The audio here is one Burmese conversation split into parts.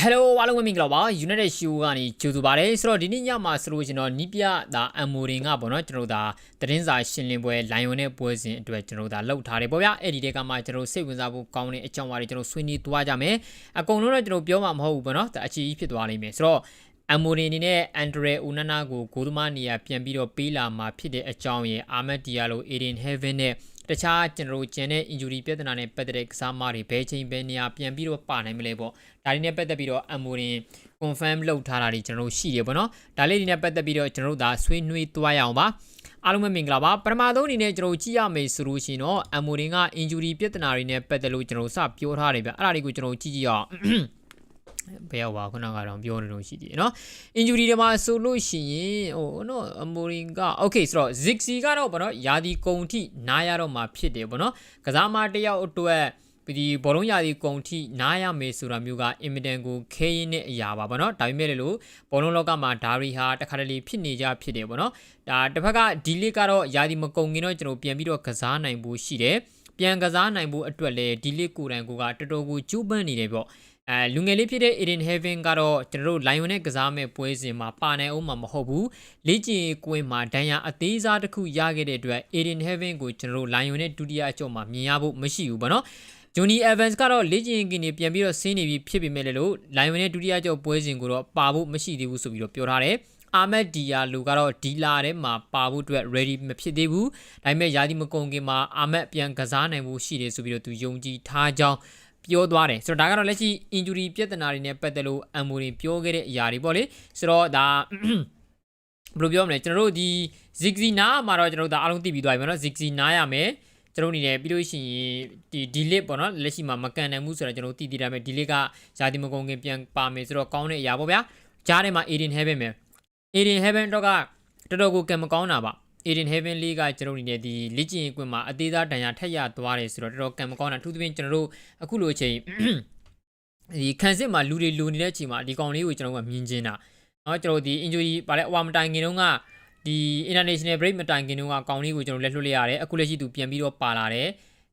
ဟယ်လိုအားလုံးပဲမင်္ဂလာပါ United Show ကနေကြိုဆိုပါရစေဆိုတော့ဒီနေ့ညမှာဆိုလို့ရှင်တော့နီးပြတာအမ်မိုရင်ကပေါ့နော်ကျွန်တော်တို့ဒါသတင်းစာရှင်းလင်းပွဲလိုင်ယွန်နဲ့ပွဲစဉ်အတွက်ကျွန်တော်တို့ဒါလှုပ်ထားတယ်ပေါ့ဗျာအဲ့ဒီတဲကမှကျွန်တော်စိတ်ဝင်စားဖို့ကောင်းတဲ့အကြောင်းအရာတွေကျွန်တော်ဆွေးနွေးသွားကြမယ်အကုန်လုံးတော့ကျွန်တော်ပြောမှာမဟုတ်ဘူးပေါ့နော်ဒါအချီကြီးဖြစ်သွားလိမ့်မယ်ဆိုတော့အမ်မိုရီအနေနဲ့အန်ဒရဲဦးနနာကိုဂိုးသမားနေရာပြန်ပြီးတော့ပေးလာမှာဖြစ်တဲ့အကြောင်းရယ်အာမက်ဒီယာလိုအေဒင်ဟေဗင်နဲ့ တခြားကျွန်တော်တို့ကျန်တဲ့ injury ပြဿနာနဲ့ပတ်သက်တဲ့ကစားမတွေဘယ်ချိန်ဘယ်နေရာပြန်ပြီးတော့ပါနိုင်မလဲပေါ့ဒါတွေနဲ့ပတ်သက်ပြီးတော့အမ်မိုရင် confirm လုပ်ထားတာတွေကျွန်တော်တို့ရှိတယ်ပေါ့နော်ဒါလေးတွေနဲ့ပတ်သက်ပြီးတော့ကျွန်တော်တို့ဒါဆွေးနွေးသွားရအောင်ပါအားလုံးပဲမင်္ဂလာပါပထမဆုံးအနေနဲ့ကျွန်တော်ကြည့်ရမယ်ဆိုလို့ရှိရင်တော့အမ်မိုရင်က injury ပြဿနာတွေနဲ့ပတ်သက်လို့ကျွန်တော်စပြောထားတယ်ဗျအဲ့ဒါတွေကိုကျွန်တော်ကြည့်ကြည့်ရအောင် ဘယ်ရောက်ပါခုနကတော့ပြောနေလို့ရှိသေးတယ်เนาะ injury တွေမှာဆိုလို့ရှိရင်ဟိုเนาะအမိုရင်က okay ဆိုတော့ Zixi ကတော့ဗောနော်ယာဒီကုံထိနားရတော့မှာဖြစ်တယ်ဗောနော်ကစားမတစ်ယောက်အတွက်ဒီဘောလုံးယာဒီကုံထိနားရမယ်ဆိုတာမျိုးကအင်မတန်ကိုခဲရင်တဲ့အရာပါဗောနော်ဒါပေမဲ့လည်းလို့ဘောလုံးလောကမှာဒါရီဟာတခါတလေဖြစ်နေကြဖြစ်တယ်ဗောနော်ဒါတစ်ဖက်ကဒီလစ်ကတော့ယာဒီမကုံခင်တော့ကျွန်တော်ပြန်ပြီးတော့ကစားနိုင်ဖို့ရှိတယ်ပြန်ကစားနိုင်ဖို့အတွက်လည်းဒီလစ်ကိုယ်တိုင်ကိုကတော်တော်ကိုကျူးပန်းနေတယ်ပေါ့ အဲလူငယ်လေးဖြစ်တဲ့ Eden Heaven ကတော့ကျွန်တော်တို့ Lion နဲ့ကစားမဲ့ပွဲစဉ်မှာပါနိုင်အောင်မှာမဟုတ်ဘူးလေ့ကျင့်ကွင်းမှာဒဏ်ရာအသေးစားတစ်ခုရခဲ့တဲ့အတွက် Eden Heaven ကိုကျွန်တော်တို့ Lion နဲ့ဒုတိယအကျော့မှာမြင်ရဖို့မရှိဘူးပေါ့နော် Johnny Evans ကတော့လေ့ကျင့်ကင်းနေပြန်ပြီးတော့ဆင်းနေပြီးဖြစ်ပေမဲ့လည်းလို့ Lion နဲ့ဒုတိယကျော့ပွဲစဉ်ကိုတော့ပါဖို့မရှိသေးဘူးဆိုပြီးတော့ပြောထားတယ်အာမက်ဒီယာလူကတော့ဒီလာထဲမှာပါဖို့အတွက် ready မဖြစ်သေးဘူးဒါပေမဲ့ယာဒီမကုံခင်မှာအာမက်ပြန်ကစားနိုင်ဖို့ရှိတယ်ဆိုပြီးတော့သူယုံကြည်ထားကြောင်း ပြောသွားတယ်ဆိုတော့ဒါကတော့လက်ရှိ injury ပြဿနာတွေနဲ့ပတ်သက်လို့အမ်မိုရင်ပြောခဲ့တဲ့အရာတွေပေါ့လေဆိုတော့ဒါဘယ်လိုပြောမလဲကျွန်တော်တို့ဒီ zigzi နားမှာတော့ကျွန်တော်တို့ဒါအားလုံးသိပြီးသွားပြီပေါ့နော် zigzi နားရမယ်ကျွန်တော်အနေနဲ့ပြီးလို့ရှိရင်ဒီ delete ပေါ့နော်လက်ရှိမှာမကန်နိုင်ဘူးဆိုတော့ကျွန်တော်တို့သိသိတာပဲ delete ကဇာတိမကုံခင်ပြန်ပါမယ်ဆိုတော့ကောင်းတဲ့အရာပေါ့ဗျာကြားထဲမှာ Aiden Heaven ပဲ Aiden Heaven တော့ကတော်တော်ကိုကံမကောင်းတာပါ Eden Heaven League ကကျွန်တော်နေတဲ့ဒီလေ့ကျင့်ရေးကွင်းမှာအသေးစားတန်ရာထက်ရသွားတယ်ဆိုတော့တော်တော်ကံမကောင်းတာထူးသဖြင့်ကျွန်တော်တို့အခုလိုအချိန်ဒီခံစစ်မှာလူတွေလူနေတဲ့အချိန်မှာဒီကောင်လေးကိုကျွန်တော်ကမြင်ချင်းတာနော်ကျွန်တော်ဒီ injury ပါလဲအဝါမတိုင်ခင်တုန်းကဒီ international break မတိုင်ခင်တုန်းကကောင်လေးကိုကျွန်တော်လက်လွှတ်လိုက်ရတယ်အခုလက်ရှိသူပြန်ပြီးတော့ပါလာတယ်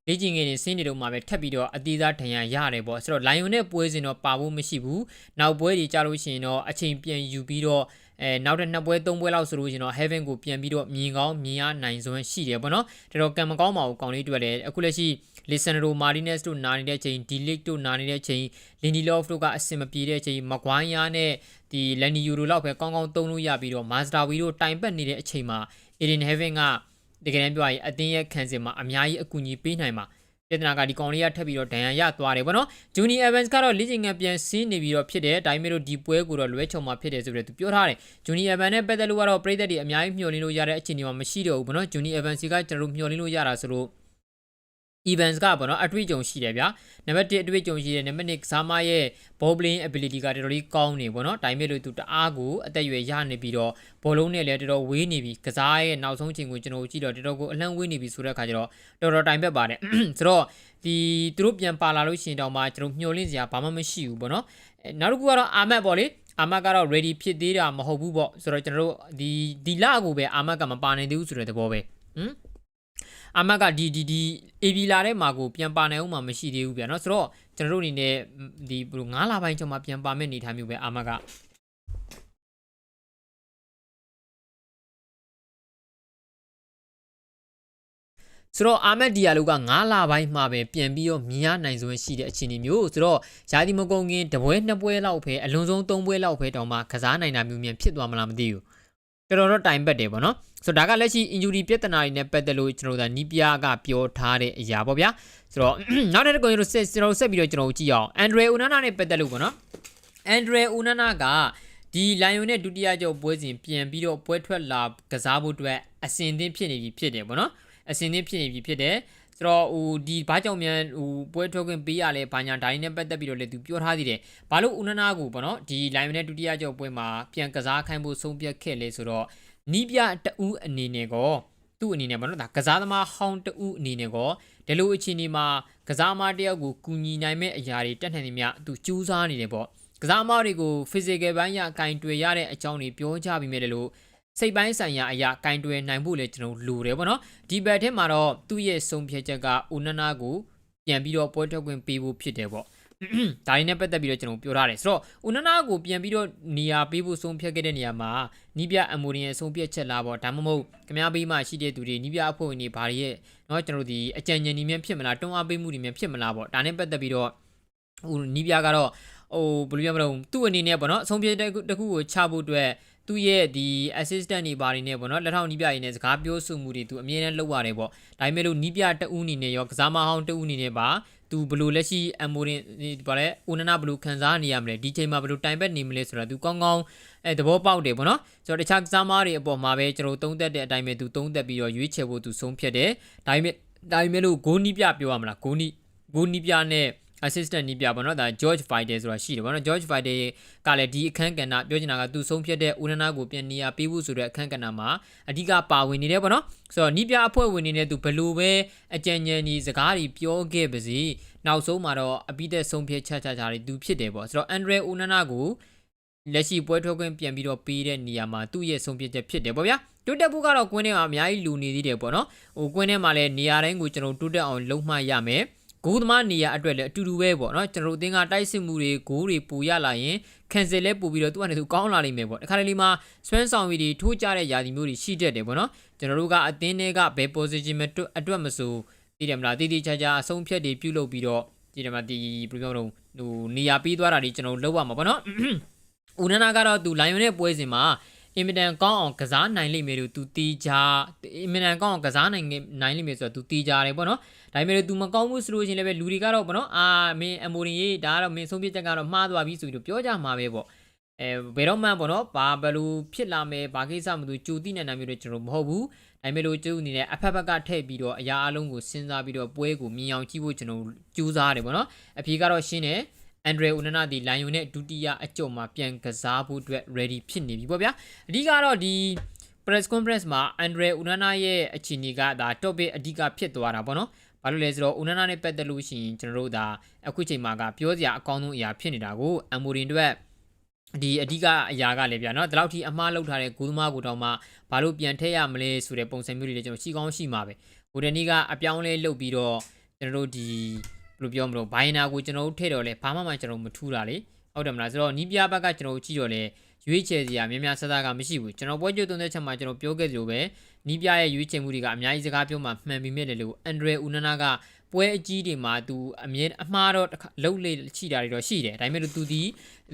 လေ့ကျင့်ငယ်နေစင်းနေတော့မှပဲထပ်ပြီးတော့အသေးသားဒဏ်ရာရတယ်ပေါ့ဆိုတော့ lion နဲ့ပွဲစဉ်တော့ပါဖို့မရှိဘူးနောက်ပွဲတွေကြာလို့ရှိရင်တော့အချိန်ပြန်ယူပြီးတော့အဲနောက်တဲ့နှစ်ပွဲသုံးပွဲလောက်ဆိုလို့ရှိရင်တော့ heaven ကိုပြန်ပြီးတော့မြင်ကောင်းမြင်ရနိုင်စွမ်းရှိတယ်ပေါ့နော်တော်တော်ကံမကောင်းပါဘူးကောင်လေးတွေ့တယ်အခုလက်ရှိ Lisandro Martinez တို့နာနေတဲ့အချိန် D-League တို့နာနေတဲ့အချိန် Lindelof တို့ကအဆင်မပြေတဲ့အချိန် Maguire နဲ့ဒီ Lenny Euro လောက်ပဲကောင်းကောင်းသုံးလို့ရပြီးတော့ Mazdawi တို့တိုင်ပတ်နေတဲ့အချိန်မှာ Eden Heaven က တကယ်တမ်းပြောရရင်အတင်းရဲ့ခံစင်မှာအများကြီးအကူအညီပေးနိုင်မှာပြဿနာကဒီကောင်လေးကထပ်ပြီးတော့ဒဏ်ရာရသွားတယ်ဗောနော်။ Juni Evans ကတော့လေ့ကျင့်ခန်းပြန်ဆင်းနေပြီးတော့ဖြစ်တယ်။ဒါပေမဲ့လို့ဒီပွဲကိုတော့လွဲချုံမှာဖြစ်တယ်ဆိုပြီးတော့သူပြောထားတယ်။ Juni Evans နဲ့ပတ်သက်လို့ကတော့ပြည်သက်တွေအများကြီးမျှော်လင့်လို့ရတဲ့အခြေအနေမှာမရှိတော့ဘူးဗောနော်။ Juni Evans ကကျွန်တော်တို့မျှော်လင့်လို့ရတာဆိုလို့ events ကပေါ့နော်အတွေ့အကြုံရှိတယ်ဗျာနံပါတ်1အတွေ့အကြုံရှိတယ်နံပါတ်2ကစားမရဲ့ ball playing ability ကတော်တော်လေးကောင်းနေပေါ့နော်ဒါပေမဲ့လို့သူတအားကိုအသက်အရွယ်ရနေပြီးတော့ဘောလုံးနဲ့လည်းတော်တော်ဝေးနေပြီကစားရဲ့နောက်ဆုံးချိန်ကိုကျွန်တော်ကြည့်တော့တော်တော်ကိုအလန့်ဝေးနေပြီဆိုတဲ့အခါကျတော့တော်တော်တိုင်ပက်ပါတယ်ဆိုတော့ဒီသူတို့ပြန်ပါလာလို့ရှိရင်တောင်မှကျွန်တော်မျှော်လင့်စရာဘာမှမရှိဘူးပေါ့နော်နောက်တစ်ခုကတော့အာမတ်ပေါ့လေအာမတ်ကတော့ ready ဖြစ်သေးတာမဟုတ်ဘူးပေါ့ဆိုတော့ကျွန်တော်တို့ဒီဒီလကိုပဲအာမတ်ကမပါနိုင်သေးဘူးဆိုတဲ့သဘောပဲဟမ် အမတ်ကဒီဒီဒီ AB လာတဲ့မှာကိုပြန်ပါနိုင်အောင်မှမရှိသေးဘူးဗျာနော်ဆိုတော့ကျွန်တော်တို့အနေနဲ့ဒီဘယ်လို9လပိုင်းကျော်မှပြန်ပါမယ့်အနေအထားမျိုးပဲအမတ်ကဆိုတော့အာမက်ဒီယာလိုက9လပိုင်းမှာပဲပြန်ပြီးတော့မြင်ရနိုင်စွမ်းရှိတဲ့အခြေအနေမျိုးဆိုတော့ယာဒီမကုံကင်းတပွဲနှစ်ပွဲလောက်ပဲအလွန်ဆုံး3ပွဲလောက်ပဲတောင်မှကစားနိုင်တာမျိုးမြန်ဖြစ်သွားမလားမသိဘူး တော်တော်တော့တိုင်ပတ်တယ်ပေါ့နော်ဆိုတော့ဒါကလက်ရှိ injury ပြဿနာတွေနဲ့ပတ်သက်လို့ကျွန်တော်တို့ကနီးပြားကပြောထားတဲ့အရာပေါ့ဗျာဆိုတော့နောက်တစ်ခုကျွန်တော်ဆက်ကျွန်တော်ဆက်ပြီးတော့ကျွန်တော်ကြည့်အောင် Andre Onana နဲ့ပတ်သက်လို့ပေါ့နော် Andre Onana ကဒီ Lion နဲ့ဒုတိယကျော်ပွဲစဉ်ပြန်ပြီးတော့ပွဲထွက်လာကစားဖို့အတွက်အစင်သင်းဖြစ်နေပြီဖြစ်တယ်ပေါ့နော်အစင်သင်းဖြစ်နေပြီဖြစ်တယ် ဆိုတော့ဟိုဒီဘာကြောင့်မြန်ဟိုပွဲထွက်ခွင့်ပေးရလဲဘာညာဒါရင်းနဲ့ပတ်သက်ပြီးတော့လည်းသူပြောထားသေးတယ်ဘာလို့ဦးနနာကိုပေါ့နော်ဒီ Lion နဲ့ဒုတိယကျော်ပွဲမှာပြန်ကစားခိုင်းဖို့ဆုံးဖြတ်ခဲ့လဲဆိုတော့နီးပြတူးအနေနဲ့ကောသူ့အနေနဲ့ပေါ့နော်ဒါကစားသမားဟောင်းတူးအနေနဲ့ကောဒီလိုအခြေအနေမှာကစားသမားတယောက်ကိုကူညီနိုင်မဲ့အရာတွေတက်နိုင်နေမြသူစူးစမ်းနေတယ်ပေါ့ကစားသမားတွေကို physical ဘိုင်းရအကင်တွေ့ရတဲ့အကြောင်းတွေပြောကြပြီးမြဲတယ်လို့ စိတ်ပိုင်းဆိုင်ရာအရာကင်တွယ်နိုင်ဖို့လည်းကျွန်တော်လိုတယ်ပေါ့နော်ဒီဘက်ထဲမှာတော့သူ့ရဲ့ဆုံးဖြတ်ချက်ကဦးနနာကိုပြန်ပြီးတော့ပွဲထွက်ခွင့်ပေးဖို့ဖြစ်တယ်ပေါ့ ဒါတွေနဲ့ပတ်သက်ပြီးတော့ကျွန်တော်ပြောထားတယ်ဆိုတော့ဦးနနာကိုပြန်ပြီးတော့နေရာပေးဖို့ဆုံးဖြတ်ခဲ့တဲ့နေရာမှာနီးပြအမိုရီရဲ့ဆုံးဖြတ်ချက်လားပေါ့ဒါမှမဟုတ်ခမားပေးမှရှိတဲ့သူတွေနီးပြအဖွဲ့ဝင်တွေဘာတွေရဲ့เนาะကျွန်တော်တို့ဒီအကြံဉာဏ်ဒီမြန်ဖြစ်မလားတွန်းအားပေးမှုတွေမြန်ဖြစ်မလားပေါ့ဒါနဲ့ပတ်သက်ပြီးတော့ဟိုနီးပြကတော့ဟိုဘယ်လိုပြောမလဲသူ့အနေနဲ့ပေါ့နော်အဆုံးဖြတ်တစ်ခုတစ်ခုကိုချဖို့အတွက် သူ့ရဲ့ဒီ assistant တွေဘာတွေနဲ့ပေါ့နော်လက်ထောက်နီးပြရင်းနဲ့စကားပြောဆိုမှုတွေသူအမြဲတမ်းလုပ်ရတယ်ပေါ့ဒါပေမဲ့လို့နီးပြတအူးအနေနဲ့ရောကစားမဟောင်းတအူးအနေနဲ့ပါသူဘလို့လက်ရှိအမိုရင်ဘာလဲဦးနနာဘလို့ခံစားနေရမလဲဒီချိန်မှာဘလို့တိုင်ဘက်နေမလဲဆိုတာသူကောင်းကောင်းအဲသဘောပေါက်တယ်ပေါ့နော်ဆိုတော့တခြားကစားမတွေအပေါ်မှာပဲကျွန်တော်သုံးသက်တဲ့အတိုင်းပဲသူသုံးသက်ပြီးတော့ရွေးချယ်ဖို့သူဆုံးဖြတ်တယ်ဒါပေမဲ့ဒါပေမဲ့လို့ဂိုးနီးပြပြောရမလားဂိုးနီးဂိုးနီးပြနဲ့ assistant နီးပြပါတော့ဒါ George Fighter ဆိုတာရှိတယ်ဗောနော် George Fighter ကလည်းဒီအခန်းကဏ္ဍပြောချင်တာကသူဆုံးဖြတ်တဲ့ဦးနနာကိုပြန်နေရပေးဖို့ဆိုတဲ့အခန်းကဏ္ဍမှာအဓိကပါဝင်နေတယ်ဗောနော်ဆိုတော့နီးပြအဖွဲ့ဝင်နေတဲ့သူဘလို့ပဲအကြံဉာဏ်ကြီးစကားတွေပြောခဲ့ပါစီနောက်ဆုံးမှာတော့အပိသက်ဆုံးဖြတ်ချက်ချချာတွေသူဖြစ်တယ်ဗောဆိုတော့ Andre ဦးနနာကိုလက်ရှိပွဲထုတ်ခွင့်ပြန်ပြီးတော့ပေးတဲ့နေရာမှာသူ့ရဲ့ဆုံးဖြတ်ချက်ဖြစ်တယ်ဗောဗျာတိုးတက်ဖို့ကတော့ကွင်းထဲမှာအများကြီးလူနေသေးတယ်ပေါ့နော်ဟိုကွင်းထဲမှာလည်းနေရာတိုင်းကိုကျွန်တော်တိုးတက်အောင်လုံးမှရမယ် ဂိုးသမားနေရာအတွက်လည်းအတူတူပဲပေါ့နော်ကျွန်တော်တို့အသင်းကတိုက်စစ်မှုတွေဂိုးတွေပူရလာရင်ကန်ဆယ်လဲပူပြီးတော့သူကနေသူကောင်းလာလိမ့်မယ်ပေါ့တခါတလေမှာဆွမ်းဆောင်ဝီတွေထိုးကြတဲ့ယာဒီမျိုးတွေရှိတတ်တယ်ပေါ့နော်ကျွန်တော်တို့ကအသင်းတွေကဘယ် position မှာအတွက်မဆိုသိတယ်မလားတည်တည်ချာချာအဆုံးဖြတ်တွေပြုလုပ်ပြီးတော့ဒီတယ်မလားဒီဘယ်လိုပြောမလို့ဟိုနေရာပြီးသွားတာတွေကျွန်တော်လုပ်ရမှာပေါ့နော်ဦးနနာကတော့သူလိုင်ယွန်ရဲ့ပွဲစဉ်မှာ အင်မတန်ကောင်းအောင်ကစားနိုင်လိမ့်မယ်လို့သူတီးကြအင်မတန်ကောင်းအောင်ကစားနိုင်နိုင်လိမ့်မယ်ဆိုတော့သူတီးကြတယ်ပေါ့နော်ဒါပေမဲ့ तू မကောင်းဘူးဆိုလို့ရှိရင်လည်းပဲလူတွေကတော့ပေါ့နော်အာမင်းအမိုရင်ရေးဒါကတော့မင်းဆုံးဖြတ်ချက်ကတော့မှားသွားပြီဆိုပြီးတော့ပြောကြမှာပဲပေါ့အဲဘယ်တော့မှပေါ့နော်ဘာဘလို့ဖြစ်လာမယ်ဘာကိစ္စမလို့ကြိုသိနေတာမျိုးတွေကျွန်တော်မဟုတ်ဘူးဒါပေမဲ့လို့ကျုပ်အနေနဲ့အဖက်ဖက်ကထည့်ပြီးတော့အရာအလုံးကိုစဉ်းစားပြီးတော့ပွဲကိုမြင်အောင်ကြည့်ဖို့ကျွန်တော်ကြိုးစားရတယ်ပေါ့နော်အဖြေကတော့ရှင်းတယ် အန်ဒရီဦးနနာဒီလိုင်ယွန်နဲ့ဒုတိယအကြုံမှာပြန်ကစားဖို့အတွက် ready ဖြစ်နေပြီပေါ့ဗျာအဓိကတော့ဒီ press conference မှာအန်ဒရီဦးနနာရဲ့အခြေအနေကဒါ topic အဓိကဖြစ်သွားတာပေါ့နော်ဘာလို့လဲဆိုတော့ဦးနနာနဲ့ပတ်သက်လို့ရှိရင်ကျွန်တော်တို့ဒါအခုချိန်မှာကပြောစရာအကောင်းဆုံးအရာဖြစ်နေတာကိုအမိုရင်တို့ဒီအဓိကအရာကလည်းဗျာနော်ဒီလောက်ထိအမှားလောက်ထားတဲ့ဂူးသမားကိုတော့မှဘာလို့ပြန်ထည့်ရမလဲဆိုတဲ့ပုံစံမျိုးတွေလည်းကျွန်တော်ရှိကောင်းရှိမှာပဲဟိုတနေ့ကအပြောင်းလဲလုပ်ပြီးတော့ကျွန်တော်တို့ဒီ ဘယ်လိုပြောမလို့ဘိုင်နာကိုကျွန်တော်တို့ထည့်တော့လဲဘာမှမှကျွန်တော်မထူးတာလေဟုတ်တယ်မလားဆိုတော့နီးပြဘက်ကကျွန်တော်တို့ကြည့်တော့လဲရွေးချယ်စရာများများဆဆကမရှိဘူးကျွန်တော်ပွဲကြိုသွင်းတဲ့ချက်မှာကျွန်တော်ပြောခဲ့သလိုပဲနီးပြရဲ့ရွေးချယ်မှုတွေကအများကြီးစကားပြောမှမှန်ပြီမဲ့လေလို့အန်ဒရီဦးနနာကပွဲအကြီးတွေမှာသူအမြဲအမှားတော့လှုပ်လေချိတာတွေတော့ရှိတယ်ဒါပေမဲ့သူဒီ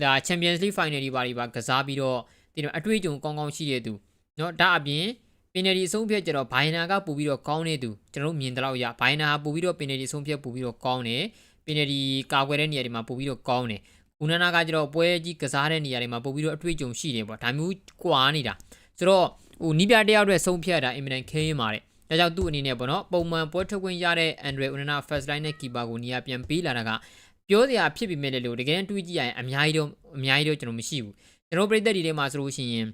ဒါ Champions League Final တွေပါတွေပါကစားပြီးတော့ဒီတော့အတွေ့အကြုံကောင်းကောင်းရှိတဲ့သူเนาะဒါအပြင် ပင်နယ်ဒီအဆုံးဖြတ်ကြတော့ဘိုင်နာကပို့ပြီးတော့ကောင်းနေသူကျွန်တော်တို့မြင်တယ်လို့ရဘိုင်နာကပို့ပြီးတော့ပင်နယ်ဒီအဆုံးဖြတ်ပို့ပြီးတော့ကောင်းတယ်ပင်နယ်ဒီကာကွယ်တဲ့နေရာတွေမှာပို့ပြီးတော့ကောင်းတယ်ဦးနနာကကျတော့ပွဲကြီးကစားတဲ့နေရာတွေမှာပို့ပြီးတော့အတွေ့အကြုံရှိတယ်ပေါ့ဒါမျိုးကွာနေတာဆိုတော့ဟိုနီးပြတယောက်တည်းဆုံးဖြတ်တာအင်မတန်ခင်းရင်ပါတယ်ဒါကြောင့်သူ့အနေနဲ့ပေါ့နော်ပုံမှန်ပွဲထုတ်ခွင့်ရတဲ့ Andre Onana first line နဲ့ keeper ကိုနေရာပြန်ပေးလာတာကပြောစရာဖြစ်ပြီးမဲ့လို့တကယ်တမ်းတွေးကြည့်ရရင်အများကြီးတော့အများကြီးတော့ကျွန်တော်မရှိဘူးကျွန်တော်ပြည်သက်တွေထဲမှာဆိုလို့ရှိရင်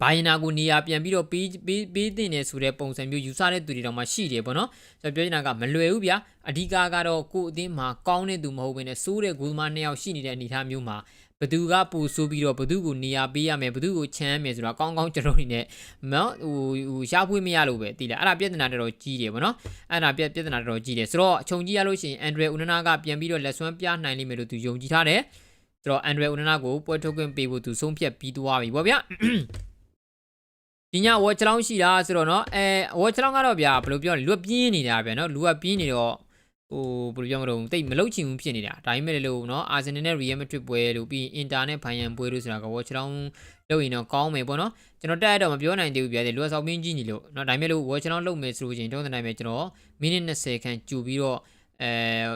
ဘိုင်နာကိုနေရာပြန်ပြီးတော့ပေးပေးပေးတင်နေဆိုတဲ့ပုံစံမျိုးယူဆတဲ့သူတွေတောင်မှရှိတယ်ပေါ့နော်ကျွန်တော်ပြောချင်တာကမလွယ်ဘူးဗျာအဓိကကတော့ကို့အသင်းမှာကောင်းတဲ့သူမဟုတ်ဘဲနဲ့စိုးတဲ့ဂိုးသမားနှစ်ယောက်ရှိနေတဲ့အနေအထားမျိုးမှာဘသူကပူဆိုးပြီးတော့ဘသူကိုနေရာပေးရမယ်ဘသူကိုချမ်းရမယ်ဆိုတော့ကောင်းကောင်းကျွန်တော်နေနဲ့နော်ဟိုဟိုရှားဖွေးမရလို့ပဲတည်လားအဲ့ဒါပြဿနာတော်တော်ကြီးတယ်ဗောနော်အဲ့ဒါပြပြဿနာတော်တော်ကြီးတယ်ဆိုတော့အချုံကြီးရလို့ရှိရင်အန်ဒရီဦးနနာကပြန်ပြီးတော့လက်ဆွမ်းပြနိုင်လိမ့်မယ်လို့သူယုံကြည်ထားတယ်ဆိုတော့အန်ဒရီဦးနနာကိုပွဲထုတ်ခွင့်ပေးဖို့သူဆုံးဖြတ်ပြီးသွားပြီဗောဗျ ဒီညဝေါ်ချလောင်းရှိတာဆိုတော့เนาะအဲဝေါ်ချလောင်းကတော့ဗျာဘယ်လိုပြောလဲလူကပြင်းနေတာဗျာเนาะလူကပြင်းနေတော့ဟိုဘယ်လိုပြောမလို့တိတ်မလုတ်ချင်ဘူးဖြစ်နေတာဒါပေမဲ့လို့เนาะအာဆင်နယ်နဲ့ရီယယ်မက်ဒရစ်ပွဲလို့ပြီးအင်တာနဲ့ဘိုင်ယန်ပွဲလို့ဆိုတာကဝေါ်ချလောင်းလုပ်ရင်တော့ကောင်းမယ်ပေါ့နော်ကျွန်တော်တက်ရတော့မပြောနိုင်သေးဘူးဗျာလူကစောက်ပင်းကြီးနေလို့เนาะဒါပေမဲ့လို့ဝေါ်ချလောင်းလုပ်မယ်ဆိုလို့ချင်းတုံးတဲ့နိုင်မယ်ကျွန်တော်မိနစ်20ခန့်ကြူပြီးတော့အဲ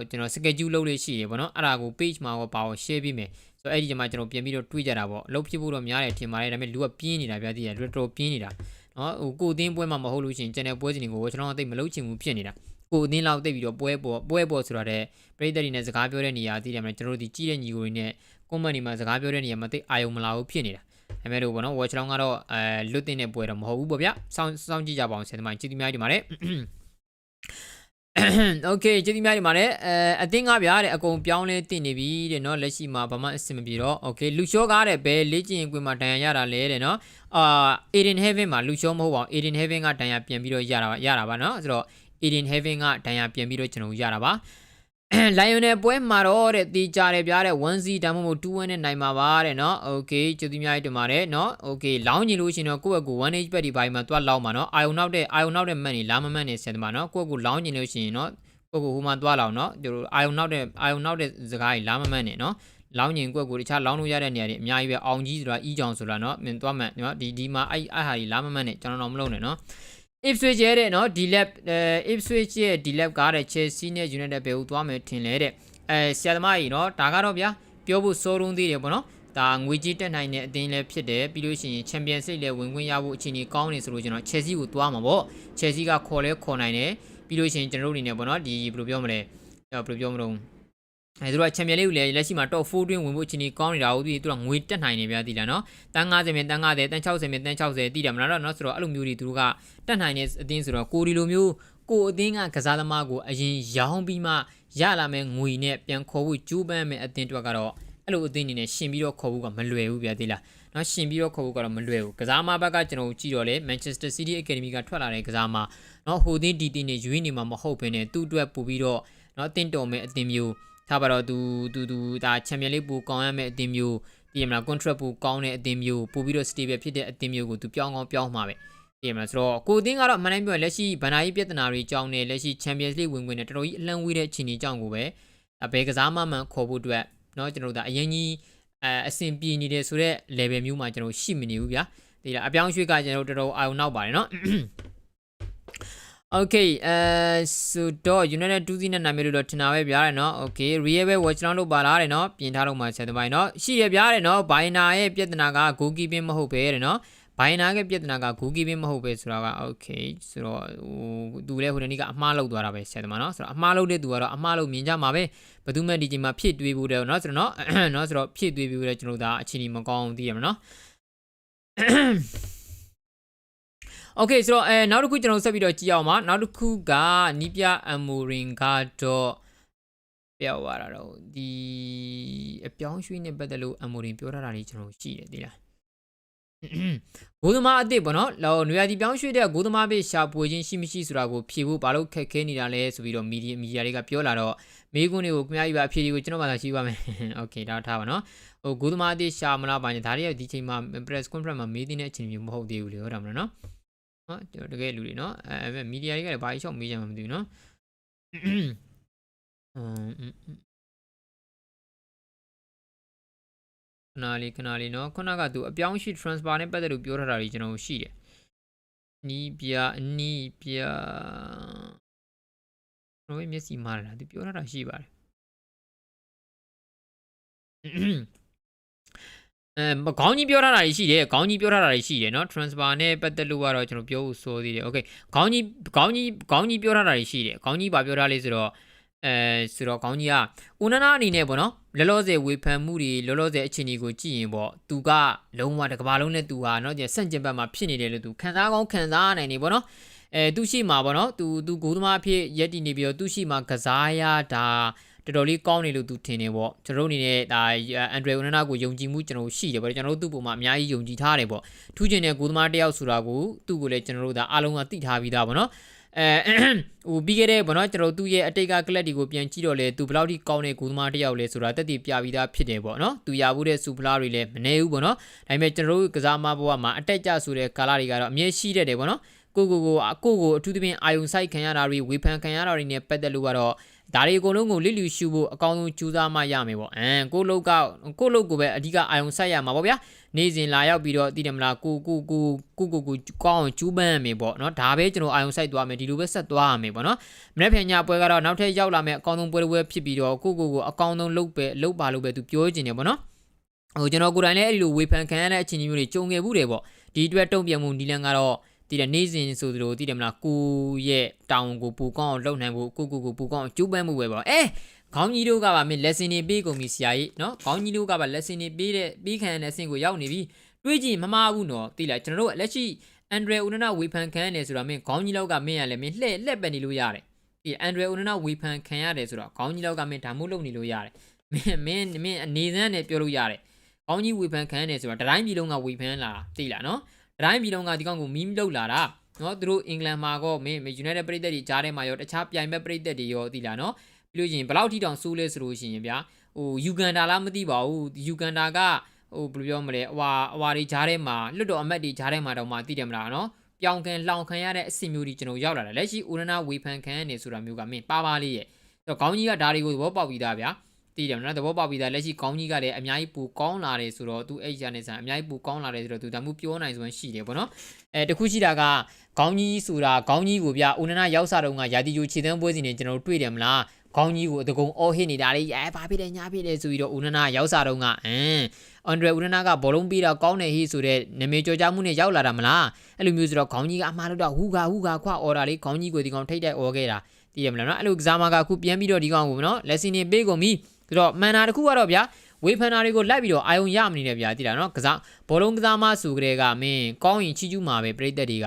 ကျွန်တော် schedule လုပ်လို့ရှိရပေါ့နော်အဲ့ဒါကို page မှာဟောပါအောင် share ပေးမယ် ဆိုတော့အဲ့ဒီကျမှကျွန်တော်ပြန်ပြီးတော့တွေးကြတာပေါ့အလုပ်ဖြစ်ဖို့တော့များတယ်ထင်ပါတယ်ဒါပေမဲ့လူကပြင်းနေတာဗျာတည်ရတော်တော်ပြင်းနေတာနော်ဟိုကိုအသင်းပွဲမှာမဟုတ်လို့ရှိရင်ကျန်တဲ့ပွဲစဉ်တွေကိုကျွန်တော်အသိမလုပ်ချင်ဘူးဖြစ်နေတာကိုအသင်းလောက်သိပြီးတော့ပွဲပေါ်ပွဲပေါ်ဆိုတာတဲ့ပြည်သက်တွေနဲ့စကားပြောတဲ့နေရာသိတယ်မလားကျွန်တော်တို့ဒီကြီးတဲ့ညီကိုတွေနဲ့ comment တွေမှာစကားပြောတဲ့နေရာမှာသိအာယုံမလာဘူးဖြစ်နေတာဒါပေမဲ့လို့ပေါ့နော် watch လောင်းကတော့အဲလွတ်တင်တဲ့ပွဲတော့မဟုတ်ဘူးပေါ့ဗျစောင်းစောင်းကြည့်ကြပါအောင်ဆယ်သမိုင်းကြည့်သမားဒီမှာလေ โอเคကျေးဇူးများဒီမှာလည်းအဲအတင်းကားဗျာတဲ့အကုန်ပြောင်းလဲတင်နေပြီတဲ့เนาะလက်ရှိမှာဘာမှအဆင်မပြေတော့โอเคလူရှောကားတဲ့ဘယ်လေ့ကျင့်ကွင်းမှာဒဏ်ရာရတာလဲတဲ့เนาะအာ Eden Heaven မှာလူရှောမဟုတ်ပါဘူး Eden Heaven ကဒဏ်ရာပြန်ပြီးတော့ရတာပါရတာပါเนาะဆိုတော့ Eden Heaven ကဒဏ်ရာပြန်ပြီးတော့ကျွန်တော်ရတာပါ လိုင်ယွန်နယ်ပွဲမှာတော့တဲ့တီကြတယ်ဗျာတဲ့1-0ဒါမှမဟုတ်2-1နဲ့နိုင်မှာပါတဲ့เนาะโอเคကျေးဇူးများတင်ပါတယ်เนาะโอเคလောင်းကျင်လို့ရှိရင်တော့ကိုယ့်ဘက်ကို 1h ဘက်ဒီဘိုင်းမှာတွားလောင်းမှာเนาะအာယုံနောက်တဲ့အာယုံနောက်တဲ့မက်နေလာမမက်နေဆက်တယ်မှာเนาะကိုယ့်ကိုလောင်းကျင်လို့ရှိရင်เนาะကိုယ့်ကိုဟိုမှာတွားလောင်းเนาะဒီလိုအာယုံနောက်တဲ့အာယုံနောက်တဲ့စကားကြီးလာမမက်နေเนาะလောင်းကျင်ကိုယ့်ကိုတခြားလောင်းလို့ရတဲ့နေရာတွေအများကြီးပဲအောင်ကြီးဆိုတာအီးကြောင်ဆိုတာเนาะမင်းတွားမှန်เนาะဒီဒီမှာအဲ့အဲ့ဟာကြီးလာမမက်နေကျွန်တော်တော့မလုပ်နဲ့เนาะ Ipswich ရဲ့တဲ့နော် D-Lab အဲ Ipswich ရဲ့ D-Lab ကားတဲ့ Chelsea နဲ့ United ဘယ်ကိုသွားမယ်ထင်လဲတဲ့အဲဆရာသမားကြီးနော်ဒါကတော့ဗျာပြောဖို့စိုးရုံးသေးတယ်ပေါ့နော်ဒါငွေကြီးတက်နိုင်တဲ့အသင်းလည်းဖြစ်တယ်ပြီးလို့ရှိရင် Champions League လည်းဝင်ခွင့်ရဖို့အခြေအနေကောင်းနေဆိုလို့ကျွန်တော် Chelsea ကိုသွားမှာပေါ့ Chelsea ကခေါ်လဲခေါ်နိုင်တယ်ပြီးလို့ရှိရင်ကျွန်တော်တို့အနေနဲ့ပေါ့နော်ဒီဘယ်လိုပြောမလဲဘယ်လိုပြောမလို့ အဲသူတို့ကချန်ပီယံလိကိုလည်းလက်ရှိမှာ top 4တွင်းဝင်ဖို့အခြေအနေကောင်းနေတာဟုတ်ပြီသူတို့ကငွေတက်နိုင်နေဗျာသိလားနော်တန်း90မြင်တန်း90တန်း60မြင်တန်း60တည်တယ်မလားတော့နော်ဆိုတော့အဲ့လိုမျိုးတွေသူတို့ကတက်နိုင်တဲ့အသင်းဆိုတော့ကိုဒီလိုမျိုးကိုအသင်းကကစားသမားကိုအရင်ရောင်းပြီးမှရလာမဲ့ငွေနဲ့ပြန်ခေါ်ဖို့ကြိုးပမ်းမဲ့အသင်းတွေကတော့အဲ့လိုအသင်းအနေနဲ့ရှင်ပြီးတော့ခေါ်ဖို့ကမလွယ်ဘူးဗျာသိလားနော်ရှင်ပြီးတော့ခေါ်ဖို့ကတော့မလွယ်ဘူးကစားမဘက်ကကျွန်တော်ကြည့်တော့လေ Manchester City Academy ကထွက်လာတဲ့ကစားမနော်ဟိုသင်းဒီတင်းနေရွေးနေမှာမဟုတ်ဘဲနဲ့သူ့အတွက်ပို့ပြီးတော့နော်တင့်တော်မဲ့အသင်းမျိုး ထားပါတော့သူသူသူဒါချန်ပီယံလိပိုကောင်းရမယ့်အသင်းမျိုးဒီမလား contract ပိုကောင်းတဲ့အသင်းမျိုးပို့ပြီးတော့ stable ဖြစ်တဲ့အသင်းမျိုးကိုသူပြောင်းကောင်းပြောင်းမှာပဲဒီမလားဆိုတော့ကိုအသင်းကတော့အမှန်တမ်းပြောရင်လက်ရှိဗန်နာကြီးပြဿနာတွေကြောင်းနေလက်ရှိ Champions League ဝင်ခွင့်နဲ့တော်တော်ကြီးအလန့်ဝေးတဲ့အခြေအနေကြောင့်ကိုပဲဘယ်ကစားမှမှန်ခေါ်ဖို့အတွက်เนาะကျွန်တော်တို့ဒါအရင်ကြီးအဲအဆင်ပြေနေတယ်ဆိုတော့ level မျိုးမှာကျွန်တော်ရှိမနေဘူးဗျာဒီလားအပြောင်းရွှေ့ကကျွန်တော်တို့တော်တော်အာရုံနောက်ပါတယ်เนาะ Okay အဲဆိုတော့ United 2 season နာမည်လို့တော့ထင်တာပဲဗျာတယ်နော် Okay Real ပဲ watch down လုပ်ပါလားတယ်နော်ပြင်ထားတော့မှဆက်တပိုင်းနော်ရှိရဗျာတယ်နော် Biner ရဲ့ပြဿနာက goalkeeping မဟုတ်ပဲတဲ့နော်ဘိုင်နာကပြဿနာက goalkeeping မဟုတ်ပဲဆိုတာက okay ဆိုတော့ဟိုသူလည်းဟိုတနေ့ကအမှားလုပ်သွားတာပဲဆက်တယ်မနော်ဆိုတော့အမှားလုပ်တဲ့သူကတော့အမှားလုပ်မြင်ကြမှာပဲဘယ်သူမှဒီချိန်မှာဖြည့်တွေးဖို့တယ်နော်ဆိုတော့နော်နော်ဆိုတော့ဖြည့်တွေးပြီးတော့ကျွန်တော်ဒါအချိန်မကောင်းအောင်သိရမှာနော် Okay ဆိုတော့အဲနောက်တစ်ခုကျွန်တော်ဆက်ပြီးတော့ကြည့်အောင်ပါနောက်တစ်ခုကနီးပြအမိုရင်ကတော့ပြောရတာတော့ဒီအပြောင်းရွှေ့နဲ့ပတ်သက်လို့အမိုရင်ပြောထားတာလေးကျွန်တော်ရှိတယ်သိလားဂိုးသမားအစ်စ်ပေါ့နော်လောနွေရာတီပြောင်းရွှေ့တဲ့ဂိုးသမားပေးရှာပွေခြင်းရှိမရှိဆိုတာကိုဖြေဖို့ဘာလို့ခက်ခဲနေတာလဲဆိုပြီးတော့မီဒီယာမီဒီယာတွေကပြောလာတော့မေးခွန်းတွေကိုခင်ဗျားကြီးပါအဖြေတွေကိုကျွန်တော်မှသာရှိပါမယ်။ Okay ဒါထားပါနော်။ဟိုဂိုးသမားအစ်စ်ရှာမလားပါညာဒါတွေကဒီချိန်မှာ press conference မှာမေးသိတဲ့အချိန်မျိုးမဟုတ်သေးဘူးလေဟုတ်တယ်မလားနော်။ နော်ကျွန်တော်တကယ်လူတွေနော်အဲအဲမီဒီယာတွေကလည်းဘာကြီးရှောက်မေးကြမှာမသိဘူးနော်အမ်ခဏလေးခဏလေးနော်ခုနကသူအပြောင်းရှိ transfer နဲ့ပတ်သက်လို့ပြောထားတာကြီးကျွန်တော်ရှိတယ်နီးပြနီးပြကျွန်တော်မျက်စိမားတယ်လားသူပြောထားတာရှိပါတယ် အဲခေါင်းကြီးပြောထားတာရှိတယ်ခေါင်းကြီးပြောထားတာရှိတယ်เนาะ transfer နဲ့ပတ်သက်လို့ကတော့ကျွန်တော်ပြောဖို့စိုးသေးတယ် okay ခေါင်းကြီးခေါင်းကြီးခေါင်းကြီးပြောထားတာရှိတယ်ခေါင်းကြီးဘာပြောထားလဲဆိုတော့အဲဆိုတော့ခေါင်းကြီးကဦးနနာအနေနဲ့ပေါ့နော်လောလောဆယ်ဝေဖန်မှုတွေလောလောဆယ်အခြေအနေကိုကြည့်ရင်ပေါ့သူကလုံးဝတစ်ကမ္ဘာလုံးနဲ့သူဟာเนาะဆန့်ကျင်ဘက်မှာဖြစ်နေတယ်လို့သူခံစားကောင်းခံစားနိုင်နေပေါ့နော်အဲသူရှိမှာပေါ့နော်သူသူဂိုးသမားအဖြစ်ရက်တည်နေပြီးတော့သူရှိမှာကစားရတာ တော်တော်လေးကောင်းနေလို့သူထင်နေပေါ့ကျွန်တော်တို့အနေနဲ့ဒါအန်ဒရီအိုနနာကိုယုံကြည်မှုကျွန်တော်ရှိတယ်ပေါ့ကျွန်တော်တို့သူ့ပုံမှာအများကြီးယုံကြည်ထားတယ်ပေါ့ထူးချင်တဲ့ဂိုးသမားတယောက်ဆိုတာကိုသူ့ကိုလည်းကျွန်တော်တို့ဒါအားလုံးကသိထားပြီးသားပေါ့နော်အဲဟိုပြီးခဲ့တဲ့ဘောနော်ကျွန်တော်သူ့ရဲ့အတိတ်ကကလပ်တွေကိုပြန်ကြည့်တော့လေသူဘယ်လောက်ထိကောင်းတဲ့ဂိုးသမားတစ်ယောက်လဲဆိုတာတက်တည်ပြပြီးသားဖြစ်တယ်ပေါ့နော်သူရဘူးတဲ့စူဖလားတွေလည်းမနေဘူးပေါ့နော်ဒါပေမဲ့ကျွန်တော်တို့ကစားမဘဝမှာအတက်ကြဆိုတဲ့ကာလတွေကတော့အမြဲရှိတတ်တယ်ပေါ့နော်ကိုကိုကိုကိုကိုအထူးသဖြင့်အာယုံဆိုင်ခံရတာတွေဝေဖန်ခံရတာတွေနဲ့ပတ်သက်လို့ကတော့ ဒါတွေအကုန်လုံးကိုလစ်လျူရှုဖို့အကောင်းဆုံးကြိုးစားမှရမယ်ပေါ့အမ်ကိုလုတ်ကကိုလုတ်ကိုပဲအဓိကအာယုံဆိုင်ရမှာပေါ့ဗျာနေစဉ်လာရောက်ပြီးတော့တည်တယ်မလားကိုကိုကိုကိုကိုကိုကောင်းအောင်ကျူးပန်းရမယ်ပေါ့နော်ဒါပဲကျွန်တော်အာယုံဆိုင်သွားမယ်ဒီလိုပဲဆက်သွားရမယ်ပေါ့နော်မနေ့ဖြန်ညပွဲကတော့နောက်ထပ်ရောက်လာမယ်အကောင်းဆုံးပွဲတစ်ပွဲဖြစ်ပြီးတော့ကိုကိုကိုအကောင်းဆုံးလုပ်ပဲလုပ်ပါလို့ပဲသူပြောချင်တယ်ပေါ့နော်ဟိုကျွန်တော်ကိုယ်တိုင်လည်းအဲ့ဒီလိုဝေဖန်ခံရတဲ့အခြေအနေမျိုးတွေကြုံခဲ့ဘူးတယ်ပေါ့ဒီအတွက်တုံ့ပြန်မှုနီလန်ကတော့ တည်တယ်နေ့စဉ်ဆိုသလိုတည်တယ်မလားကိုရဲ့တောင်ကိုပူကောင်းအောင်လုပ်နိုင်ဖို့ကိုကိုကိုပူကောင်းအောင်ကြိုးပမ်းမှုပဲပေါ့အဲခေါင်းကြီးတို့ကပါမင်း lesson တွေပေးကုန်ပြီဆရာကြီးနော်ခေါင်းကြီးတို့ကပါ lesson တွေပေးတဲ့ပေးခံရတဲ့အဆင့်ကိုရောက်နေပြီတွေးကြည့်မမှားဘူးနော်သိလားကျွန်တော်တို့လက်ရှိအန်ဒရယ်ဦးနနာဝေဖန်ခံရတယ်ဆိုတော့မင်းခေါင်းကြီးလောက်ကမင်းရလဲမင်းလှဲ့လှက်ပန်နေလို့ရတယ်ဒီအန်ဒရယ်ဦးနနာဝေဖန်ခံရတယ်ဆိုတော့ခေါင်းကြီးလောက်ကမင်းဒါမို့လုပ်နေလို့ရတယ်မင်းမင်းမင်းအနေစမ်းနဲ့ပြောလို့ရတယ်ခေါင်းကြီးဝေဖန်ခံရတယ်ဆိုတော့တိုင်းပြည်လုံးကဝေဖန်လာသိလားနော် တတိုင်းပြည်လုံးကဒီကောင်ကိုမီးလောက်လာတာနော်သူတို့အင်္ဂလန်မှာကောမင်း United ပြည်သက်တွေကြားထဲမှာရောတခြားပြိုင်ဘက်ပြည်သက်တွေရောသိလားနော်ပြီးလို့ရှိရင်ဘယ်လောက်ထိတောင်ဆိုးလဲဆိုလို့ရှိရင်ဗျာဟိုယူဂန်ဒါလားမသိပါဘူးယူဂန်ဒါကဟိုဘယ်လိုပြောမလဲအဝါအဝါတွေဂျားထဲမှာလွတ်တော်အမတ်တွေဂျားထဲမှာတော့မှသိတယ်မလားနော်ပြောင်းခံလောင်ခံရတဲ့အဆင့်မျိုးကြီးကျွန်တော်ရောက်လာတယ်လက်ရှိဦးရနာဝေဖန်ခံရနေဆိုတာမျိုးကမင်းပါပါလေးရဲ့အဲ့တော့ခေါင်းကြီးကဒါတွေကိုသဘောပေါက်ပြီးသားဗျာ သိတယ်မလားသဘောပေါက်ပြီးသားလက်ရှိခေါင်းကြီးကလည်းအများကြီးပူကောင်းလာတယ်ဆိုတော့သူအဲ့ရနေစံအများကြီးပူကောင်းလာတယ်ဆိုတော့သူဒါမှပြောနိုင်စွမ်းရှိတယ်ပေါ့နော်အဲတခုရှိတာကခေါင်းကြီးဆိုတာခေါင်းကြီးကိုဗျဦးနနာရောက်စားတော့ကရာတီယိုခြေသန်းပွဲစီနေကျွန်တော်တို့တွေ့တယ်မလားခေါင်းကြီးကိုအတကုံအော်ဟစ်နေတာလေအဲဘာဖြစ်လဲညာဖြစ်လဲဆိုပြီးတော့ဦးနနာရောက်စားတော့ကအင်းအန်ဒရဦးနနာကဘောလုံးပြီးတော့ကောင်းတယ်ဟိဆိုတဲ့နာမည်ကျော်ကြားမှုနဲ့ရောက်လာတာမလားအဲ့လိုမျိုးဆိုတော့ခေါင်းကြီးကအမှားလို့တော့ဟူကာဟူကာခွအော်တာလေးခေါင်းကြီးကိုဒီကောင်ထိတ်တိုက်အော်ခဲ့တာသိရမလားနော်အဲ့လိုကစားမကအခုပြန်ပြီးတော့ဒီကောင်ကိုနော်လက်စင်နေပေးကုန်ပြီ ဆိုတော့မန်နာတစ်ခုကတော့ဗျာဝေဖန်တာတွေကိုလိုက်ပြီးတော့အာယုံရမနေနဲ့ဗျာသိလားနော်ကစားဘောလုံးကစားမဆိုကြတဲ့ကမင်းကောင်းရင်ချီကျူးမှာပဲပြိသက်တွေက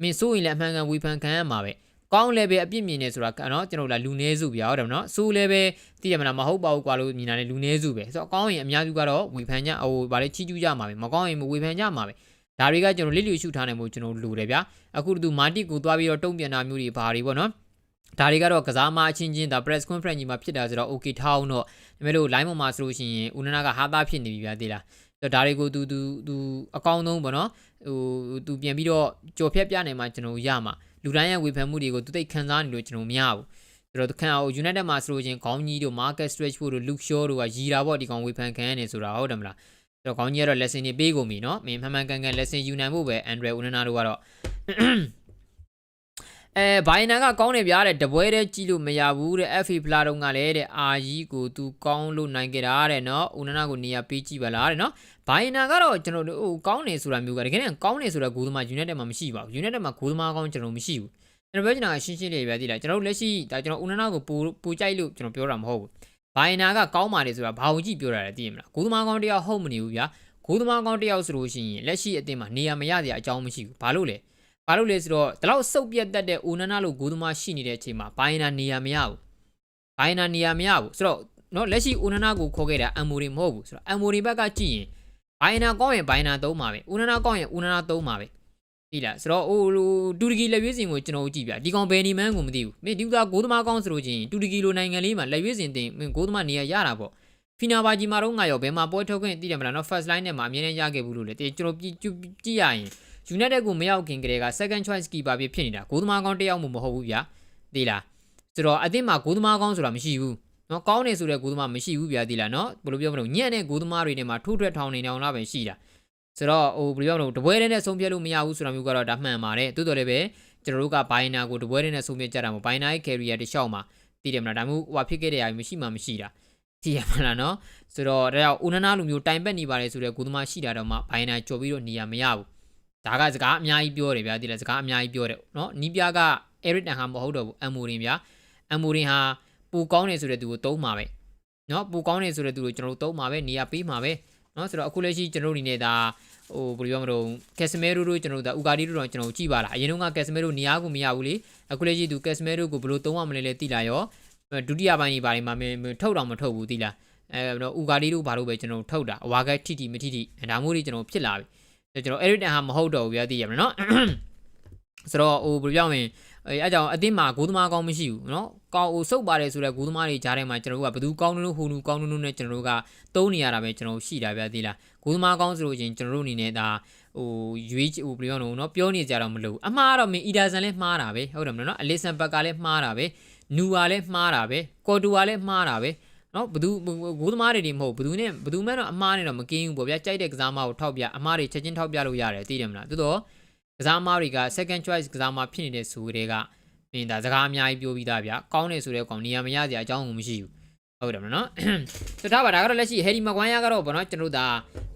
မင်းစိုးရင်လည်းအမှန်ကန်ဝေဖန်ခံရမှာပဲကောင်းလည်းပဲအပြစ်မြင်နေဆိုတာနော်ကျွန်တော်လာလူနည်းစုဗျာဟုတ်တယ်မနော်စိုးလည်းပဲသိရမလားမဟုတ်ပါဘူးကွာလို့မြင်တာလည်းလူနည်းစုပဲဆိုတော့ကောင်းရင်အများစုကတော့ဝေဖန်ကြဟိုဗာလေချီကျူးကြမှာပဲမကောင်းရင်မဝေဖန်ကြမှာပဲဒါတွေကကျွန်တော်လစ်လျူရှုထားနိုင်မှုကျွန်တော်လိုတယ်ဗျာအခုသူမာတိကိုသွားပြီးတော့တုံ့ပြန်တာမျိုးတွေဘာတွေပေါ့နော် ဒါတွေကတော့ကစားမအချင်းချင်းဒါ press conference ကြီးမှာဖြစ်တာဆိုတော့ okay ထားအောင်တော့ဒါပေမဲ့လို့ line ပေါ်မှာဆိုလို့ရှိရင်ဦးနနာကဟာသားဖြစ်နေပြီဗျာသိလားဆိုတော့ဒါတွေကို तू तू तू အကောင်းဆုံးပေါ့နော်ဟို तू ပြန်ပြီးတော့ကြော်ဖြတ်ပြနိုင်မှာကျွန်တော်ရမှာလူတိုင်းရဲ့ဝေဖန်မှုတွေကို तू သိခံစားနေလို့ကျွန်တော်မရဘူးဆိုတော့ခံအောင် United မှာဆိုလို့ချင်းခေါင်းကြီးတို့ Market Stretchford တို့ Luke Shaw တို့ကရီတာပေါ့ဒီကောင်ဝေဖန်ခံရနေဆိုတာဟုတ်တယ်မလားဆိုတော့ခေါင်းကြီးကတော့ lesson တွေပေးကုန်ပြီเนาะမင်းမှန်မှန်ကန်ကန် lesson ယူနိုင်ဖို့ပဲ Andre Onana တို့ကတော့ အဲဘိုင်နန်ကကောင်းနေပြတဲ့တပွဲတည်းကြည့်လို့မရဘူးတဲ့ FA ဖလာတုံးကလည်းတဲ့အာကြီးကိုသူကောင်းလို့နိုင်ကြတာတဲ့နော်ဦးနနာကိုနေရာပေးကြည့်ပါလားတဲ့နော်ဘိုင်နန်ကတော့ကျွန်တော်တို့ဟိုကောင်းနေဆိုတာမျိုးကတကယ်နဲ့ကောင်းနေဆိုတော့ဂိုးသမား United မှာမရှိပါဘူး United မှာဂိုးသမားကောင်းကျွန်တော်မရှိဘူးကျွန်တော်ပြောချင်တာကရှင်းရှင်းလေးပဲသိလားကျွန်တော်လက်ရှိဒါကျွန်တော်ဦးနနာကိုပူပူကြိုက်လို့ကျွန်တော်ပြောတာမဟုတ်ဘူးဘိုင်နာကကောင်းပါလေဆိုတာဘာကိုကြည့်ပြောတာလဲသိရမလားဂိုးသမားကောင်းတယောက်ဟုတ်မနေဘူးဗျာဂိုးသမားကောင်းတယောက်ဆိုလို့ရှိရင်လက်ရှိအသင်းမှာနေရာမရတဲ့အကြောင်းမရှိဘူးဘာလို့လဲ ဘာလို့လဲဆိုတော့ဒီလောက်စုပ်ပြတ်တတ်တဲ့ဦးနနာလိုဂိုးသမားရှိနေတဲ့အချိန်မှာဘိုင်နာနေရာမရဘူးဘိုင်နာနေရာမရဘူးဆိုတော့နော်လက်ရှိဦးနနာကိုခေါ်ခဲ့တာအမ်မိုရီမဟုတ်ဘူးဆိုတော့အမ်မိုရီဘက်ကကြည့်ရင်ဘိုင်နာကောင်းရင်ဘိုင်နာသုံးပါပဲဦးနနာကောင်းရင်ဦးနနာသုံးပါပဲဒီလားဆိုတော့ဟိုတူရကီလက်ရွေးစင်ကိုကျွန်တော်ကြည့်ပြဒီကောင်ဘယ်နေမှန်းကိုမသိဘူးမင်းဒီကဂိုးသမားကောင်းဆိုလို့ချင်းတူရကီလိုနိုင်ငံလေးမှာလက်ရွေးစင်တင်မင်းဂိုးသမားနေရာရတာပေါ့ဖီနာဘာဂျီမာတော့ငါရောဘယ်မှာပွဲထုတ်ခွင့်သိတယ်မလားနော် first line နဲ့မှာအမြဲတမ်းရခဲ့ဘူးလို့လေကျွန်တော်ကြည့်ကြည့်ရရင် United ကိုမရောက်ခင်ကတည်းက second choice keeper ဖြစ်ဖြစ်နေတာဂိုးသမားကောင်းတယောက်မှမဟုတ်ဘူးဗျာသိလားဆိုတော့အသင်းမှာဂိုးသမားကောင်းဆိုတာမရှိဘူးနော်ကောင်းနေဆိုတဲ့ဂိုးသမားမရှိဘူးဗျာသိလားနော်ဘယ်လိုပြောမလို့ညံ့တဲ့ဂိုးသမားတွေနဲ့မှာထိုးထွက်ထောင်နေအောင်လားပဲရှိတာဆိုတော့ဟိုဘယ်လိုပြောမလို့တပွဲတည်းနဲ့ဆုံးဖြတ်လို့မရဘူးဆိုတာမျိုးကတော့ဒါမှန်ပါတယ်တိုးတော်လည်းပဲကျွန်တော်တို့ကဘိုင်နာကိုတပွဲတည်းနဲ့ဆုံးဖြတ်ကြတာမဟုတ်ဘိုင်နာရဲ့ career တစ်လျှောက်မှာသိတယ်မလားဒါမျိုးဟိုဖြစ်ခဲ့တဲ့အရာမရှိမှမရှိတာသိရမလားနော်ဆိုတော့ဒါကြောင့်ဦးနနာလူမျိုးတိုင်ပက်နေပါတယ်ဆိုတဲ့ဂိုးသမားရှိတာတော့မှဘိုင်နာကြော်ပြီးတော့နေရမရဘူး ဒါကစကားအများကြီးပြောတယ်ဗျာဒီလေစကားအများကြီးပြောတယ်နော်နီးပြက Eric Ten ဟာမဟုတ်တော့ဘူးအမ်မိုရင်ဗျာအမ်မိုရင်ဟာပူကောင်းနေဆိုတဲ့သူကိုတုံးမှာပဲနော်ပူကောင်းနေဆိုတဲ့သူကိုကျွန်တော်တို့တုံးမှာပဲနေရာပေးမှာပဲနော်ဆိုတော့အခုလက်ရှိကျွန်တော်တို့အနေနဲ့ဒါဟိုဘယ်လိုပြောမလို့ကက်စမဲရိုတို့ကျွန်တော်တို့ဒါဥကာဒီတို့တော့ကျွန်တော်ကြည့်ပါလားအရင်တုန်းကကက်စမဲရိုနေရာကိုမရဘူးလေအခုလက်ရှိသူကက်စမဲရိုကိုဘယ်လိုတုံးရမလဲလဲသိလာရောဒုတိယပိုင်းကြီးပါတယ်မှာထုတ်တော့မထုတ်ဘူးသိလားအဲတော့ဥကာဒီတို့ဘာလို့ပဲကျွန်တော်ထုတ်တာအဝါကက်ထိထိမထိထိဒါမျိုးတွေကျွန်တော်ဖြစ်လာပြီ ကျွန်တော် edit ဟာမဟုတ်တော့ဘူးဗျာသိရမလားเนาะဆိုတော့ဟိုဘယ်ပြောမလဲအဲအကြောင်းအတင်းမှာဂိုးသမားကောင်းမရှိဘူးเนาะကောင်းဟိုစုပ်ပါတယ်ဆိုတော့ဂိုးသမားတွေကြားထဲမှာကျွန်တော်တို့ကဘယ်သူကောင်းလို့ဟိုလူကောင်းလို့နဲ့ကျွန်တော်တို့ကတုံးနေရတာပဲကျွန်တော်ရှိတာဗျာသိလားဂိုးသမားကောင်းဆိုလို့ချင်းကျွန်တော်တို့အနေနဲ့ဒါဟိုရွေးဟိုဘယ်ပြောလို့เนาะပြောနေကြတော့မလို့အမှားတော့မင်းအီဒါဆန်လည်းမှားတာပဲဟုတ်တယ်မလားเนาะအလစ်ဆန်ဘက်ကလည်းမှားတာပဲနူဝါလည်းမှားတာပဲကော်တူဝါလည်းမှားတာပဲ နော်ဘသူဂိုးသမားတွေတွေမဟုတ်ဘသူနဲ့ဘသူမှတော့အမားနဲ့တော့မကင်းဘူးပေါ့ဗျာကြိုက်တဲ့ကစားမကိုထောက်ပြအမားတွေချက်ချင်းထောက်ပြလို့ရတယ်သိတယ်မလားသို့တော့ကစားမတွေက second choice ကစားမဖြစ်နေတဲ့ဆိုတွေကမင်းဒါစကားအများကြီးပြောပြီးသားဗျာကောင်းတယ်ဆိုတဲ့ကောင်နေရာမရစရာအကြောင်းမရှိဘူးဟုတ်တယ်မနော်ဆိုတော့ဒါကတော့လက်ရှိ Harry Maguire ကတော့ဗောနော်ကျွန်တော်ဒါ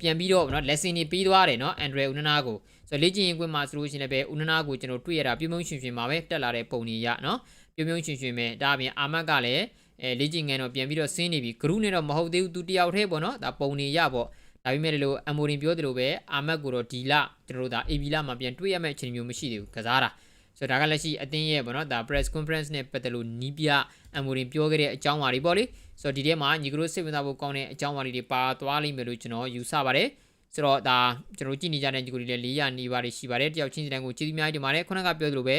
ပြန်ပြီးတော့ဗောနော် lesson တွေပြီးသွားတယ်နော် Andre Unana ကိုဆိုတော့လေ့ကျင့်ရေးကွင်းမှာဆိုလို့ရှိရင်လည်းပဲ Unana ကိုကျွန်တော်တွေ့ရတာပြုံးပြုံးရှင်ရှင်မှာပဲတက်လာတဲ့ပုံတွေရနော်ပြုံးပြုံးရှင်ရှင်ပဲဒါအပြင်အာမတ်ကလည်း အဲလေ့ကျင့်ငန်းတော့ပြန်ပြီးတော့ဆင်းနေပြီဂရုနဲ့တော့မဟုတ်သေးဘူးသူတယောက်တည်းပေါ့နော်ဒါပုံနေရပေါ့ဒါပေမဲ့လို့အမိုရင်ပြောသလိုပဲအာမတ်ကိုတော့ဒီလကျွန်တော်တို့ဒါ AB လမှာပြန်တွေ့ရမယ့်အခြေအနေမျိုးမရှိသေးဘူးကစားတာဆိုတော့ဒါကလက်ရှိအသင်းရဲ့ပေါ့နော်ဒါ press conference နဲ့ပတ်သက်လို့နီးပြအမိုရင်ပြောခဲ့တဲ့အကြောင်းအရာတွေပေါ့လေဆိုတော့ဒီထဲမှာညီကတို့စိတ်ဝင်စားဖို့ကောင်းတဲ့အကြောင်းအရာတွေပါသွားလိမ့်မယ်လို့ကျွန်တော်ယူဆပါတယ်ဆိုတော့ဒါကျွန်တော်ကြည့်နေကြတဲ့ညီကိုတွေလည်း400နီးပါးရှိပါတယ်တယောက်ချင်းစီတိုင်းကိုကျေးဇူးများတင်ပါတယ်ခုနကပြောသလိုပဲ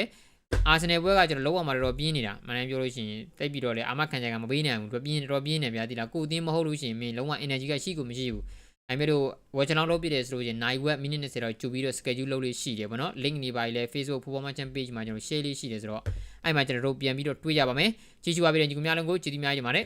အာဆင်နယ်ပွဲကကျွန်တော်လောက်အောင်မှာတော်တော်ပြင်းနေတာမနိုင်ပြောလို့ရှိရင်တိတ်ပြီးတော့လေအာမခံချက်ကမပေးနိုင်ဘူးတော်ပြင်းတော်တော်ပြင်းနေဗျာဒီလားကိုအတင်းမဟုတ်လို့ရှိရင်မင်းလုံးဝ energy ကရှိကိုမရှိဘူးအဲ့မဲ့တို့ဝေချန်အောင်လုပ်ပြတယ်ဆိုလို့ရှိရင်နိုင်ဝက်မိနစ်20တော့ကြိုပြီးတော့ schedule လုပ်လို့ရှိတယ်ဗောနော် link နေပါလေ Facebook Football Match Page မှာကျွန်တော် share လေးရှိတယ်ဆိုတော့အဲ့မှာကျွန်တော်တို့ပြန်ပြီးတော့တွေ့ကြပါမယ်ကြည့်ရှုပါပေးတဲ့ညီကောင်များလုံးကိုကျေးဇူးများတင်ပါတယ်